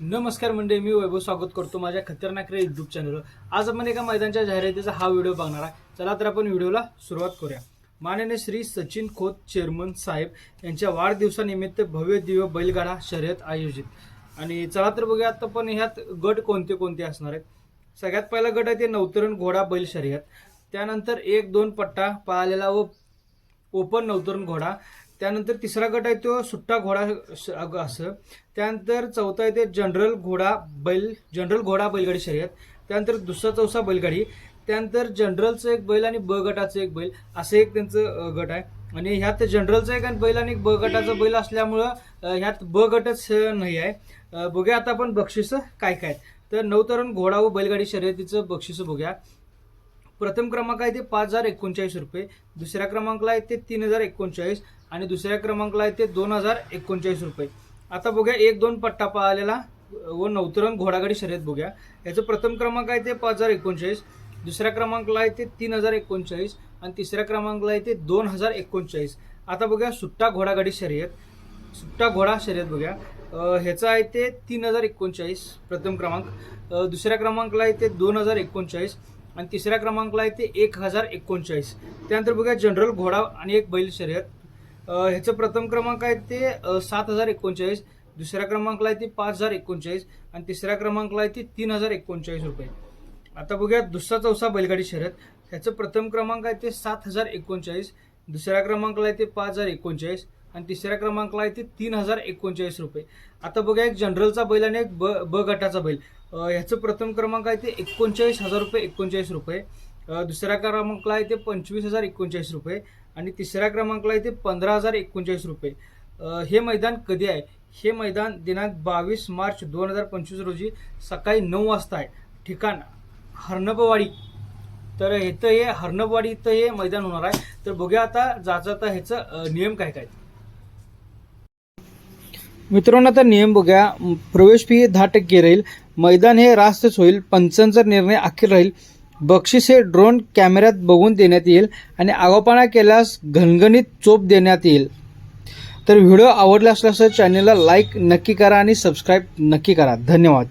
नमस्कार मंडळी मी वैभव स्वागत करतो माझ्या खतरनाक रे युट्यूब चॅनलवर आज आपण एका मैदानच्या जाहिरातीचा हा व्हिडिओ बघणार आहे चला तर आपण व्हिडिओला सुरुवात करूया. माननीय श्री सचिन खोत चेअरमन साहेब यांच्या वाढदिवसानिमित्त भव्य दिव्य बैलगाडा शर्यत आयोजित. आणि चला तर बघूया आता पण ह्यात गट कोणते कोणते असणार आहेत? सगळ्यात पहिला गट आहे ते नवतरण घोडा बैल शर्यत. त्यानंतर एक दोन पट्टा पळालेला व ओपन नवतरण घोडा. त्यानंतर तिसरा गट आहे तो सुट्टा घोडा असं. त्यानंतर चौथा आहे ते जनरल घोडा बैल जनरल घोडा बैलगाडी शर्यत. त्यानंतर दुसरा चौसा बैलगाडी. त्यानंतर जनरलचं एक बैल आणि ब गटाचं एक बैल असं एक त्यांचं गट आहे. आणि ह्यात जनरलचं एक आणि बैल आणि ब गटाचं बैल असल्यामुळं ह्यात ब गटच नाही आहे. बघूया आता आपण बक्षिसं काय काय तर तर नवतरण घोडा व बैलगाडी शर्यतीचं बक्षीस बघूया. प्रथम क्रमांक आहे ते पाच हजार एकोणचाळीस रुपये. दुसऱ्या क्रमांकला आहे ते तीन हजार एकोणचाळीस आणि दुसऱ्या क्रमांकला आहे ते दोन हजार एकोणचाळीस रुपये. आता बघूया एक दोन पट्टा पाहिलेला व नवतरण घोडागाडी शर्यत बघूया. याचं प्रथम क्रमांक आहे ते पाच हजार एकोणचाळीस दुसऱ्या क्रमांकला आहे ते तीन हजार एकोणचाळीस आणि तिसऱ्या क्रमांकला आहे ते दोन हजार एकोणचाळीस. आता बघूया सुट्टा घोडागाडी शर्यत सुट्टा घोडा शर्यत बघूया. ह्याचं आहे ते तीन हजार एकोणचाळीस प्रथम क्रमांक. दुसऱ्या क्रमांकला आहे ते दोन हजार एकोणचाळीस आणि तिसऱ्या क्रमांकला आहे ते एक हजार एकोणचाळीस. त्यानंतर बघूया जनरल घोडा आणि एक बैल शर्यत. ह्याचं प्रथम क्रमांक आहे ते सात हजार एकोणचाळीस. दुसऱ्या क्रमांकला आहे ते पाच हजार एकोणचाळीस. आणि तिसऱ्या क्रमांकला आहे ते तीन हजार एकोणचाळीस रुपये. आता बघूया दुसरा चौसा बैलगाडी शर्यत. ह्याचं प्रथम क्रमांक आहे ते सात हजार एकोणचाळीस. दुसऱ्या क्रमांकला आहे ते पाच हजार एकोणचाळीस. आणि तिसऱ्या क्रमांकला आहे ते तीन हजार एकोणचाळीस रुपये. आता बघा एक जनरलचा बैल आणि एक ब ब गटाचा बैल. ह्याचं प्रथम क्रमांक आहे ते एकोणचाळीस हजार रुपये एकोणचाळीस रुपये. दुसऱ्या क्रमांकला आहे ते पंचवीस हजार एकोणचाळीस रुपये. आणि तिसऱ्या क्रमांकला येते पंधरा हजार एकोणचाळीस रुपये. हे मैदान कधी आहे? हे मैदान दिनांक बावीस मार्च दोन हजार पंचवीस रोजी सकाळी नऊ वाजता आहे. ठिकाण हर्णबवाडी. तर इथं हे हर्णबवाडी इथं हे मैदान होणार आहे. तर बघूया आता जाता ह्याचं नियम काय काय आहेत. मित्रांनो आता नियम बघूया. प्रवेश फी दहा टक्के राहील. मैदान हे रास्तच होईल. पंचांचा निर्णय अखेर राहील. बक्षीस हे ड्रोन कॅमेऱ्यात बघून देण्यात येईल आणि आगोपाणा केल्यास घणघणीत चोप देण्यात येईल. तर व्हिडिओ आवडला असल्यास चॅनलला लाईक नक्की करा आणि सबस्क्राईब नक्की करा. धन्यवाद.